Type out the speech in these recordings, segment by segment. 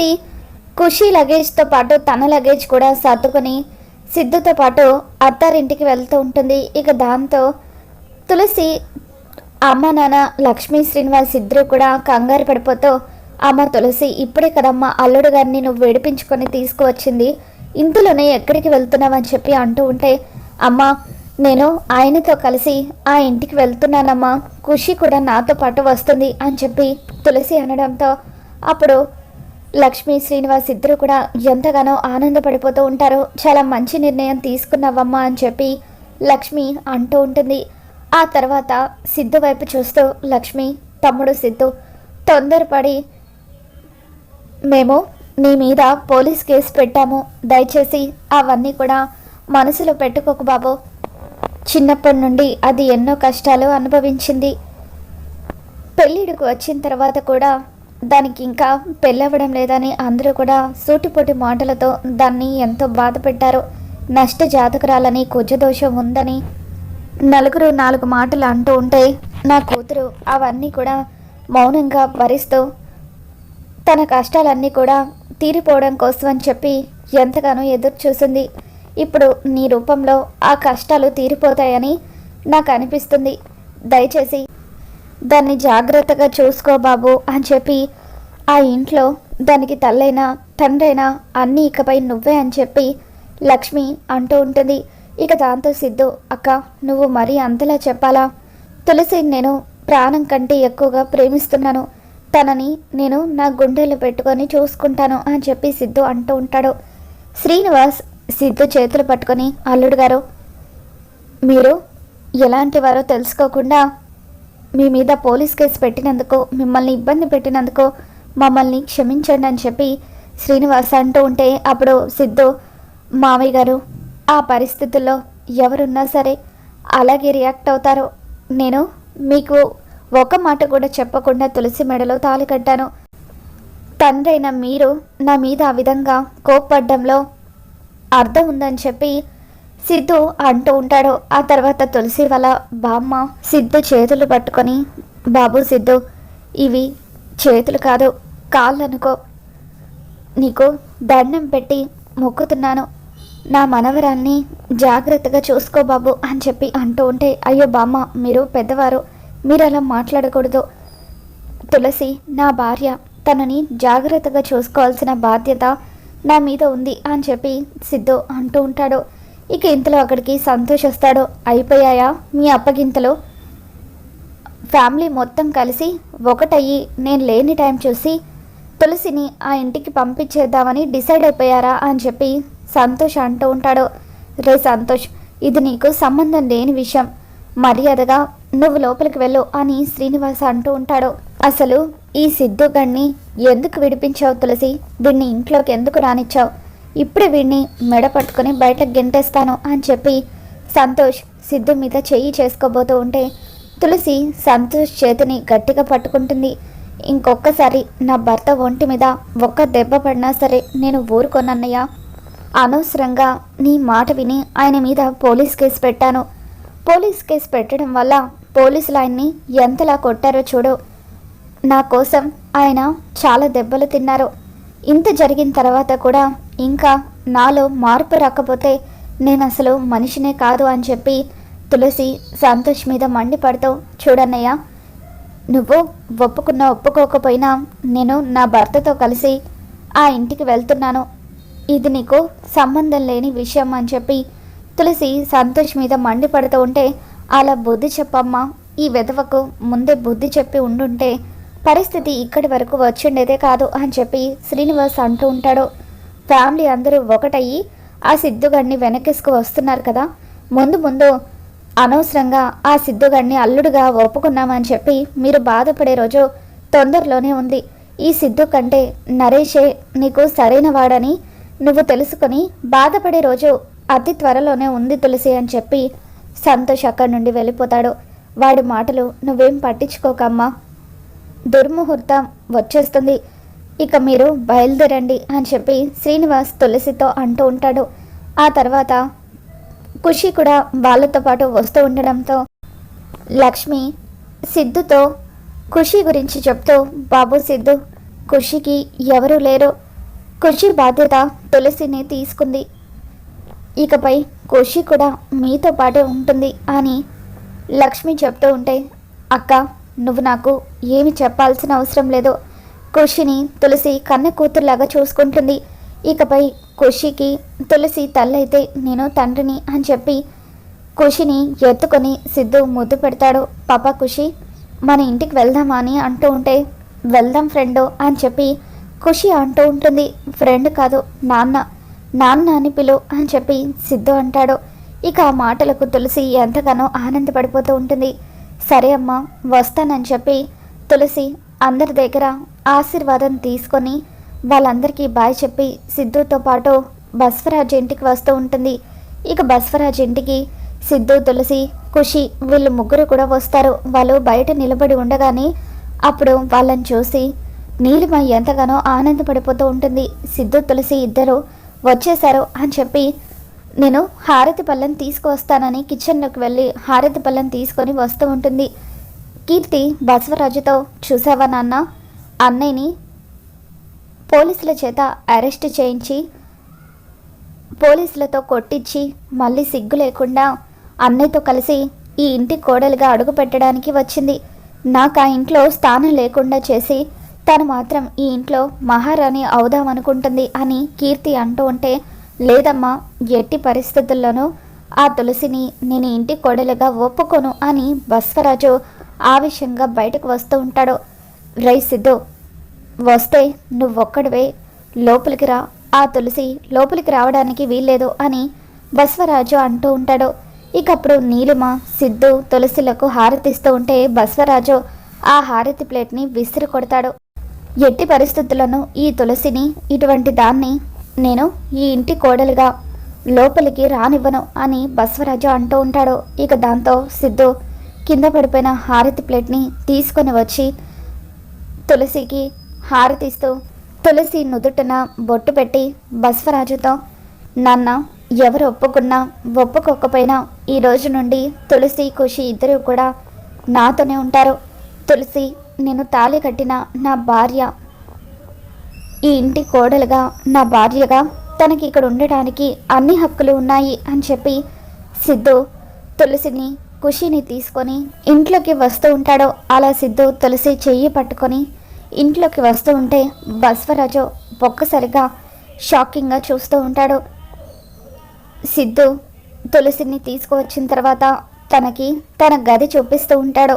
చూసి ఖుషి లగేజ్తో పాటు తన లగేజ్ కూడా సర్దుకొని సిద్ధుతో పాటు అత్తారింటికి వెళ్తూ ఉంటుంది. ఇక దాంతో తులసి అమ్మ నాన్న లక్ష్మీ శ్రీనివాస్ ఇద్దరు కూడా కంగారు పడిపోతూ అమ్మ తులసి ఇప్పుడే కదమ్మా అల్లుడు గారిని నువ్వు విడిపించుకొని తీసుకువచ్చింది. ఇంతలోనే ఎక్కడికి వెళ్తున్నావని చెప్పి అంటూ ఉంటే అమ్మ నేను ఆయనతో కలిసి ఆ ఇంటికి వెళ్తున్నానమ్మా. ఖుషి కూడా నాతో పాటు వస్తుంది అని చెప్పి తులసి అనడంతో అప్పుడు లక్ష్మి శ్రీనివాస్ ఇద్దరు కూడా ఎంతగానో ఆనందపడిపోతూ ఉంటారు. చాలా మంచి నిర్ణయం తీసుకున్నావమ్మా అని చెప్పి లక్ష్మి అంటూ ఉంటుంది. ఆ తర్వాత సిద్ధు వైపు చూస్తూ లక్ష్మి తమ్ముడు సిద్ధు తొందరపడి మేము నీ మీద పోలీస్ కేసు పెట్టాము. దయచేసి అవన్నీ కూడా మనసులో పెట్టుకోకు బాబు. చిన్నప్పటి నుండి అది ఎన్నో కష్టాలు అనుభవించింది. పెళ్ళిడికి వచ్చిన తర్వాత కూడా దానికి ఇంకా పెళ్ళవ్వడం లేదని అందరూ కూడా సూటిపోటి మాటలతో దాన్ని ఎంతో బాధ పెట్టారు నష్ట జాతకురాలని కుజదోషం ఉందని నలుగురు నాలుగు మాటలు అంటూ ఉంటే నా కూతురు అవన్నీ కూడా మౌనంగా భరిస్తూ తన కష్టాలన్నీ కూడా తీరిపోవడం కోసం అని చెప్పి ఎంతగానో ఎదురు చూసింది ఇప్పుడు నీ రూపంలో ఆ కష్టాలు తీరిపోతాయని నాకు అనిపిస్తుంది. దయచేసి దాన్ని జాగ్రత్తగా చూసుకో బాబు అని చెప్పి ఆ ఇంట్లో దానికి తల్లైనా తండ్రైనా అన్నీ ఇకపై నువ్వే అని చెప్పి లక్ష్మి అంటూ ఉంటుంది. ఇక దాంతో సిద్ధు అక్క నువ్వు మరీ అంతలా చెప్పాలా? తులసి నేను ప్రాణం కంటే ఎక్కువగా ప్రేమిస్తున్నాను. తనని నేను నా గుండెలో పెట్టుకొని చూసుకుంటాను అని చెప్పి సిద్ధు అంటూ ఉంటాడు. శ్రీనివాస్ సిద్ధు చేతులు పట్టుకొని అల్లుడు గారు మీరు ఎలాంటి వారో తెలుసుకోకుండా మీ మీద పోలీస్ కేసు పెట్టినందుకు మిమ్మల్ని ఇబ్బంది పెట్టినందుకు మమ్మల్ని క్షమించండి అని చెప్పి శ్రీనివాస్ అంటూ ఉంటే అప్పుడు సిద్ధు మామయ్య గారు ఆ పరిస్థితుల్లో ఎవరున్నా సరే అలాగే రియాక్ట్ అవుతారు. నేను మీకు ఒక మాట కూడా చెప్పకుండా తులసి మెడలో తాళి కట్టాను. తండ్రైన మీరు నా మీద ఆ విధంగా కోప్పడ్డంలో అర్థం ఉందని చెప్పి సిద్ధు అంటూ ఉంటాడు. ఆ తర్వాత తులసి వాళ్ళ బామ్మ సిద్ధు చేతులు పట్టుకొని బాబు సిద్ధు ఇవి చేతులు కాదు కాళ్ళు అనుకో నీకు దండం పెట్టి మొక్కుతున్నాను. నా మనవరాన్ని జాగ్రత్తగా చూసుకో బాబు అని చెప్పి అంటూ ఉంటే అయ్యో బామ్మ మీరు పెద్దవారు మీరు అలా మాట్లాడకూడదు. తులసి నా భార్య తనని జాగ్రత్తగా చూసుకోవాల్సిన బాధ్యత నా మీద ఉంది అని చెప్పి సిద్ధు అంటూ ఉంటాడు. ఇక ఇంతలో అక్కడికి సంతోష్ వస్తాడో అయిపోయాయా? మీ అప్పగింతలో ఫ్యామిలీ మొత్తం కలిసి ఒకటయ్యి నేను లేని టైం చూసి తులసిని ఆ ఇంటికి పంపించేద్దామని డిసైడ్ అయిపోయారా అని చెప్పి సంతోష్ అంటూ ఉంటాడు. రే సంతోష్ ఇది నీకు సంబంధం లేని విషయం. మర్యాదగా నువ్వు లోపలికి వెళ్ళు అని శ్రీనివాస్ అంటూ ఉంటాడు. అసలు ఈ సిద్ధు గణ్ణి ఎందుకు విడిపించావు తులసి? వీడిని ఇంట్లోకి ఎందుకు రానిచ్చావు? ఇప్పుడు వీడిని మెడ పట్టుకొని బయటకు గెంటేస్తాను అని చెప్పి సంతోష్ సిద్ధు మీద చెయ్యి చేసుకోబోతూ ఉంటే తులసి సంతోష్ చేతిని గట్టిగా పట్టుకుంటుంది. ఇంకొకసారి నా భర్త ఒంటి మీద ఒక్క దెబ్బ పడినా సరే నేను ఊరుకోనన్నయ్య. అనవసరంగా నీ మాట విని ఆయన మీద పోలీస్ కేసు పెట్టాను. పోలీస్ కేసు పెట్టడం వల్ల పోలీసులు ఆయన్ని ఎంతలా కొట్టారో చూడు. నా కోసం ఆయన చాలా దెబ్బలు తిన్నారు. ఇంత జరిగిన తర్వాత కూడా ఇంకా నాలో మార్పు రాకపోతే నేను అసలు మనిషినే కాదు అని చెప్పి తులసి సంతోష్ మీద మండిపడుతూ చూడన్నయ్య నువ్వు ఒప్పుకున్నా ఒప్పుకోకపోయినా నేను నా భర్తతో కలిసి ఆ ఇంటికి వెళ్తున్నాను. ఇది నీకు సంబంధం లేని విషయం అని చెప్పి తులసి సంతోష్ మీద మండిపడుతూ ఉంటే అలా బుద్ధి చెప్పమ్మా. ఈ వెధవకు ముందే బుద్ధి చెప్పి ఉండుంటే పరిస్థితి ఇక్కడి వరకు వచ్చిండేదే కాదు అని చెప్పి శ్రీనివాస్ అంటూ ఉంటాడు. ఫ్యామిలీ అందరూ ఒకటయ్యి ఆ సిద్ధుగాడిని వెనకేసుకు వస్తున్నారు కదా. ముందు ముందు అనవసరంగా ఆ సిద్ధుగాడిని అల్లుడుగా ఒప్పుకున్నామని చెప్పి మీరు బాధపడే రోజు తొందరలోనే ఉంది. ఈ సిద్ధు కంటే నరేషే నీకు సరైన వాడని నువ్వు తెలుసుకొని బాధపడే రోజు అతి త్వరలోనే ఉంది తులసి అని చెప్పి సంతోష్ అక్కడి నుండి వెళ్ళిపోతాడు. వాడి మాటలు నువ్వేం పట్టించుకోకమ్మా. దుర్ముహూర్తం వచ్చేస్తుంది. ఇక మీరు బయలుదేరండి అని చెప్పి శ్రీనివాస్ తులసితో అంటూ ఉంటాడు. ఆ తర్వాత ఖుషి కూడా వాళ్ళతో పాటు వస్తూ ఉండడంతో లక్ష్మి సిద్ధుతో ఖుషి గురించి చెప్తూ బాబు సిద్ధు ఖుషికి ఎవరు లేరు. ఖుషి బాధ్యత తులసిని తీసుకుంది. ఇకపై ఖుషి కూడా మీతో పాటే ఉంటుంది అని లక్ష్మి చెప్తూ ఉంటే అక్క నువ్వు నాకు ఏమి చెప్పాల్సిన అవసరం లేదు. ఖుషిని తులసి కన్న కూతురులాగా చూసుకుంటుంది. ఇకపై ఖుషికి తులసి తల్లైతే నేను తండ్రిని అని చెప్పి ఖుషిని ఎత్తుకొని సిద్ధు ముద్దు పెడతాడు. పాప ఖుషి మన ఇంటికి వెళ్దామా? అని అంటూ ఉంటే వెళ్దాం ఫ్రెండు అని చెప్పి ఖుషి అంటూ ఉంటుంది. ఫ్రెండ్ కాదు నాన్న నాన్న అని పిలు అని చెప్పి సిద్ధు అంటాడు. ఇక ఆ మాటలకు తులసి ఎంతగానో ఆనందపడిపోతూ ఉంటుంది. సరే అమ్మా వస్తానని చెప్పి తులసి అందరి దగ్గర ఆశీర్వాదం తీసుకొని వాళ్ళందరికీ బాయ్ చెప్పి సిద్ధుతో పాటు బస్వరాజ్ ఇంటికి వస్తూ ఉంటుంది. ఇక బస్వరాజ్ ఇంటికి సిద్ధు తులసి ఖుషి వీళ్ళు ముగ్గురు కూడా వస్తారు. వాళ్ళు బయట నిలబడి ఉండగానే అప్పుడు వాళ్ళని చూసి నీలిమ ఎంతగానో ఆనందపడిపోతూ ఉంటుంది. సిద్ధు తులసి ఇద్దరు వచ్చేశారు అని చెప్పి నేను హారతి పళ్ళని తీసుకువస్తానని కిచెన్లోకి వెళ్ళి హారతి పళ్ళని తీసుకొని వస్తూ ఉంటుంది. కీర్తి బసవరాజుతో చూసావా నాన్న? అన్నయ్యని పోలీసుల చేత అరెస్ట్ చేయించి పోలీసులతో కొట్టించి మళ్ళీ సిగ్గు లేకుండా అన్నయ్యతో కలిసి ఈ ఇంటి కోడలుగా అడుగు పెట్టడానికి వచ్చింది. నాకు ఆ ఇంట్లో స్థానం లేకుండా చేసి తను మాత్రం ఈ ఇంట్లో మహారాణి అవుదామనుకుంటుంది అని కీర్తి అంటూ ఉంటే లేదమ్మా ఎట్టి పరిస్థితుల్లోనూ ఆ తులసిని నేను ఇంటి కోడలుగా ఒప్పుకోను అని బస్వరాజు ఆవేశంగా బయటకు వస్తూ ఉంటాడు. రై సిద్ధు వస్తే నువ్వొక్కడివే లోపలికి రా. ఆ తులసి లోపలికి రావడానికి వీల్లేదు అని బస్వరాజు అంటూ ఉంటాడు. ఇకప్పుడు నీలిమ సిద్ధు తులసిలకు హారతిస్తూ ఉంటే బస్వరాజు ఆ హారతి ప్లేట్ని విసిరి కొడతాడు. ఎట్టి పరిస్థితులను ఈ తులసిని ఇటువంటి దాన్ని నేను ఈ ఇంటి కోడలుగా లోపలికి రానివ్వను అని బస్వరాజు అంటూ ఉంటాడు. ఇక దాంతో సిద్ధు కింద పడిపోయిన హారతి ప్లేట్ని తీసుకొని వచ్చి తులసికి హారతిస్తూ తులసి నుదుటన బొట్టు పెట్టి బస్వరాజుతో నాన్న ఎవరు ఒప్పుకున్నా ఒప్పుకోకపోయినా ఈ రోజు నుండి తులసి ఖుషి ఇద్దరు కూడా నాతోనే ఉంటారు. తులసి నేను తాళి కట్టిన నా భార్య ఈ ఇంటి కోడలుగా నా భార్యగా తనకి ఇక్కడ ఉండడానికి అన్ని హక్కులు ఉన్నాయి అని చెప్పి సిద్ధు తులసిని ఖుషిని తీసుకొని ఇంట్లోకి వస్తూ ఉంటాడో అలా సిద్ధు తులసి చెయ్యి పట్టుకొని ఇంట్లోకి వస్తూ ఉంటే బస్వరాజు ఒక్కసారిగా షాకింగ్గా చూస్తూ ఉంటాడు. సిద్ధు తులసిని తీసుకువచ్చిన తర్వాత తనకి తన గది చూపిస్తూ ఉంటాడు.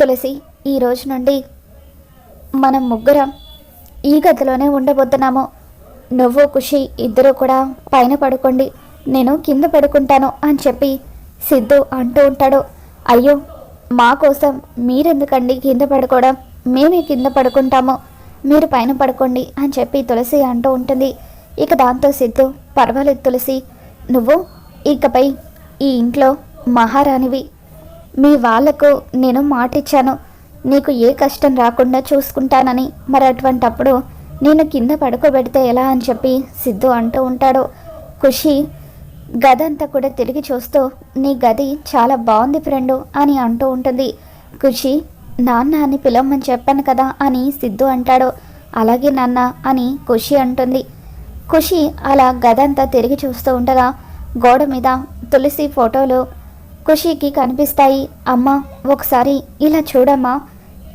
తులసి ఈ రోజు నుండి మనం ముగ్గురం ఈ గదిలోనే ఉండబోతున్నాము. నువ్వు ఖుషి ఇద్దరు కూడా పైన పడుకోండి. నేను కింద పడుకుంటాను అని చెప్పి సిద్ధు అంటూ ఉంటాడు. అయ్యో మా కోసం మీరెందుకండి కింద పడుకోవడం? మేమే కింద పడుకుంటాము. మీరు పైన పడుకోండి అని చెప్పి తులసి అంటూ ఉంటుంది. ఇక దాంతో సిద్ధు పర్వాలేదు తులసి నువ్వు ఇకపై ఈ ఇంట్లో మహారాణివి. మీ వాళ్ళకు నేను మాటిచ్చాను. నీకు ఏ కష్టం రాకుండా చూసుకుంటానని. మరి అటువంటప్పుడు నేను కింద పడుకోబెడితే ఎలా అని చెప్పి సిద్ధు అంటూ ఉంటాడు. ఖుషి గదంతా కూడా తిరిగి చూస్తూ నీ గది చాలా బాగుంది ఫ్రెండు అని అంటూ ఉంటుంది. ఖుషి నాన్న అని పిలవమని చెప్పాను కదా అని సిద్ధు అంటాడు. అలాగే నాన్న అని ఖుషి అంటుంది. ఖుషి అలా గదంతా తిరిగి చూస్తూ ఉండగా గోడ మీద తులసి ఫోటోలు ఖుషికి కనిపిస్తాయి. అమ్మ ఒకసారి ఇలా చూడమ్మా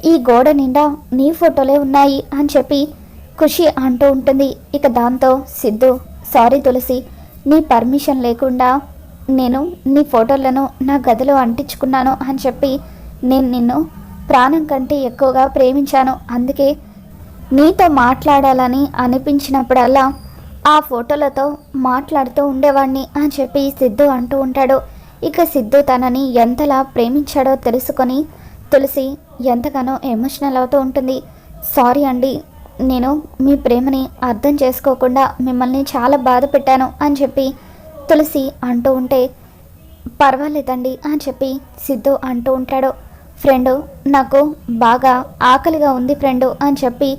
ఈ గోడ నిండా నీ ఫోటోలే ఉన్నాయి అని చెప్పి ఖుషి అంటూ ఉంటుంది. ఇక దాంతో సిద్ధు సారీ తులసి నీ పర్మిషన్ లేకుండా నేను నీ ఫోటోలను నా గదిలో అంటించుకున్నాను అని చెప్పి నేను నిన్ను ప్రాణం కంటే ఎక్కువగా ప్రేమించాను. అందుకే నీతో మాట్లాడాలని అనిపించినప్పుడల్లా ఆ ఫోటోలతో మాట్లాడుతూ ఉండేవాడిని అని చెప్పి సిద్ధు అంటూ ఉంటాడు. ఇక సిద్ధు తనని ఎంతలా ప్రేమించాడో తెలుసుకొని తులసి ఎంతగానో ఎమోషనల్ అవుతూ ఉంటుంది. సారీ అండి నేను మీ ప్రేమని అర్థం చేసుకోకుండా మిమ్మల్ని చాలా బాధ పెట్టాను అని చెప్పి తులసి అంటూ ఉంటే పర్వాలేదండి అని చెప్పి సిద్ధు అంటూ ఉంటాడు. ఫ్రెండు నాకు బాగా ఆకలిగా ఉంది ఫ్రెండు అని చెప్పి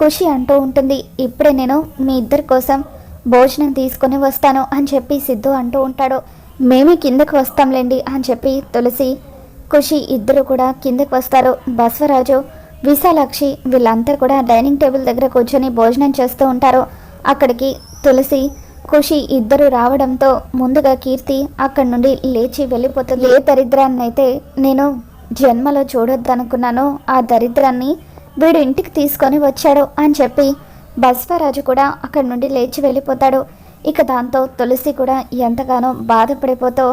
ఖుషి అంటూ ఉంటుంది. ఇప్పుడే నేను మీ ఇద్దరి కోసం భోజనం తీసుకొని వస్తాను అని చెప్పి సిద్ధు అంటూ ఉంటాడు. మేమే కిందకు వస్తాంలేండి అని చెప్పి తులసి ఖుషి ఇద్దరు కూడా కిందకు వస్తారు. బస్వరాజు విశాలాక్షి వీళ్ళందరూ కూడా డైనింగ్ టేబుల్ దగ్గర కూర్చొని భోజనం చేస్తూ ఉంటారు. అక్కడికి తులసి ఖుషి ఇద్దరు రావడంతో ముందుగా కీర్తి అక్కడి నుండి లేచి వెళ్ళిపోతుంది. ఏ దరిద్రాన్ని అయితే నేను జన్మలో చూడొద్దనుకున్నానో ఆ దరిద్రాన్ని వీడు ఇంటికి తీసుకొని వచ్చాడు అని చెప్పి బస్వరాజు కూడా అక్కడి నుండి లేచి వెళ్ళిపోతాడు. ఇక దాంతో తులసి కూడా ఎంతగానో బాధపడిపోతూ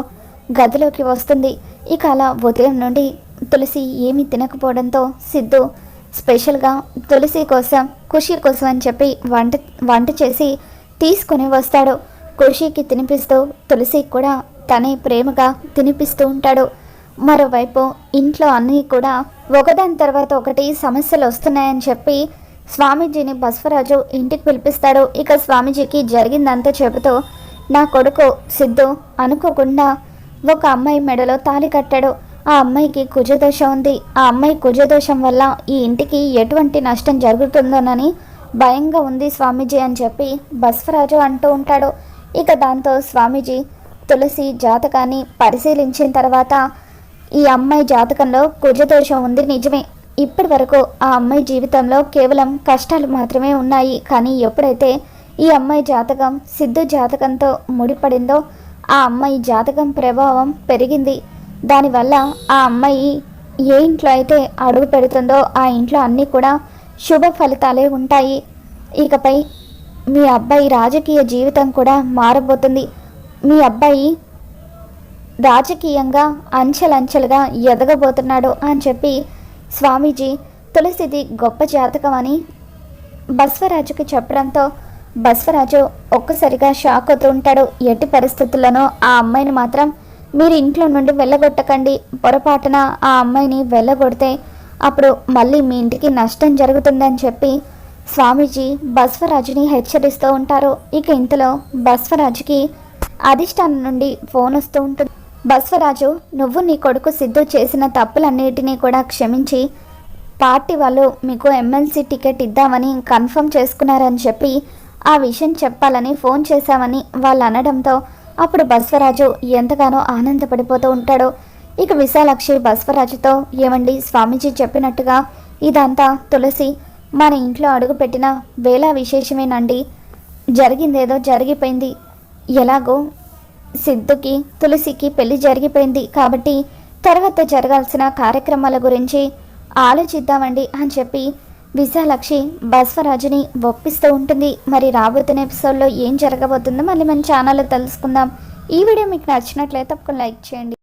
గదిలోకి వస్తుంది. ఇక అలా ఉదయం నుండి తులసి ఏమీ తినకపోవడంతో సిద్ధు స్పెషల్గా తులసి కోసం ఖుషి కోసం అని చెప్పి వంట వంట చేసి తీసుకొని వస్తాడు. ఖుషికి తినిపిస్తూ తులసి కూడా తనే ప్రేమగా తినిపిస్తూ ఉంటాడు. మరోవైపు ఇంట్లో అన్నీ కూడా ఒకదాని తర్వాత ఒకటి సమస్యలు వస్తున్నాయని చెప్పి స్వామీజీని బస్వరాజు ఇంటికి పిలిపిస్తాడు. ఇక స్వామీజీకి జరిగిందంతా చెబుతూ నా కొడుకు సిద్ధు అనుకోకుండా ఒక అమ్మాయి మెడలో తాళి కట్టాడు. ఆ అమ్మాయికి కుజదోషం ఉంది. ఆ అమ్మాయి కుజదోషం వల్ల ఈ ఇంటికి ఎటువంటి నష్టం జరుగుతుందోనని భయంగా ఉంది స్వామీజీ అని చెప్పి బస్వరాజు అంటూ ఉంటాడు. ఇక దాంతో స్వామీజీ తులసి జాతకాన్ని పరిశీలించిన తర్వాత ఈ అమ్మాయి జాతకంలో కుజదోషం ఉంది నిజమే. ఇప్పటి వరకు ఆ అమ్మాయి జీవితంలో కేవలం కష్టాలు మాత్రమే ఉన్నాయి. కానీ ఎప్పుడైతే ఈ అమ్మాయి జాతకం సిద్ధు జాతకంతో ముడిపడిందో ఆ అమ్మాయి జాతకం ప్రభావం పెరిగింది. దానివల్ల ఆ అమ్మాయి ఏ ఇంట్లో అయితే అడుగు పెడుతుందో ఆ ఇంట్లో అన్నీ కూడా శుభ ఫలితాలే ఉంటాయి. ఇకపై మీ అబ్బాయి రాజకీయ జీవితం కూడా మారబోతుంది. మీ అబ్బాయి రాజకీయంగా అంచెలంచెలుగా ఎదగబోతున్నాడు అని చెప్పి స్వామీజీ తులసిది గొప్ప జాతకం అని బస్వరాజుకి చెప్పడంతో బస్వరాజు ఒక్కసారిగా షాక్ అవుతూ ఉంటాడు. ఎట్టి పరిస్థితుల్లోనూ ఆ అమ్మాయిని మాత్రం మీరు ఇంట్లో నుండి వెళ్ళగొట్టకండి. పొరపాటున ఆ అమ్మాయిని వెళ్ళగొడితే అప్పుడు మళ్ళీ మీ ఇంటికి నష్టం జరుగుతుందని చెప్పి స్వామీజీ బస్వరాజుని హెచ్చరిస్తూ ఉంటారు. ఇక ఇంతలో బస్వరాజుకి అధిష్టానం నుండి ఫోన్ వస్తూ ఉంటుంది. బస్వరాజు నువ్వు నీ కొడుకు సిద్ధు చేసిన తప్పులన్నిటినీ కూడా క్షమించి పార్టీ వాళ్ళు మీకు ఎమ్మెల్సీ టికెట్ ఇద్దామని కన్ఫర్మ్ చేసుకున్నారని చెప్పి ఆ విషయం చెప్పాలని ఫోన్ చేశామని వాళ్ళు అనడంతో అప్పుడు బస్వరాజు ఎంతగానో ఆనందపడిపోతూ ఉంటాడు. ఇక విశాలాక్షి బస్వరాజుతో ఏమండి స్వామీజీ చెప్పినట్టుగా ఇదంతా తులసి మన ఇంట్లో అడుగుపెట్టిన వేళ విశేషమేనండి. జరిగిందేదో జరిగిపోయింది. ఎలాగో సిద్ధుకి తులసికి పెళ్ళి జరిగిపోయింది. కాబట్టి తర్వాత జరగాల్సిన కార్యక్రమాల గురించి ఆలోచిద్దామండి అని చెప్పి విశాలాక్షి బస్వరాజుని ఒప్పిస్తూ ఉంటుంది. మరి రాబోతున్న ఎపిసోడ్లో ఏం జరగబోతుందో మళ్ళీ మన ఛానల్లో తెలుసుకుందాం. ఈ వీడియో మీకు నచ్చినట్లయితే తప్పకుండా లైక్ చేయండి.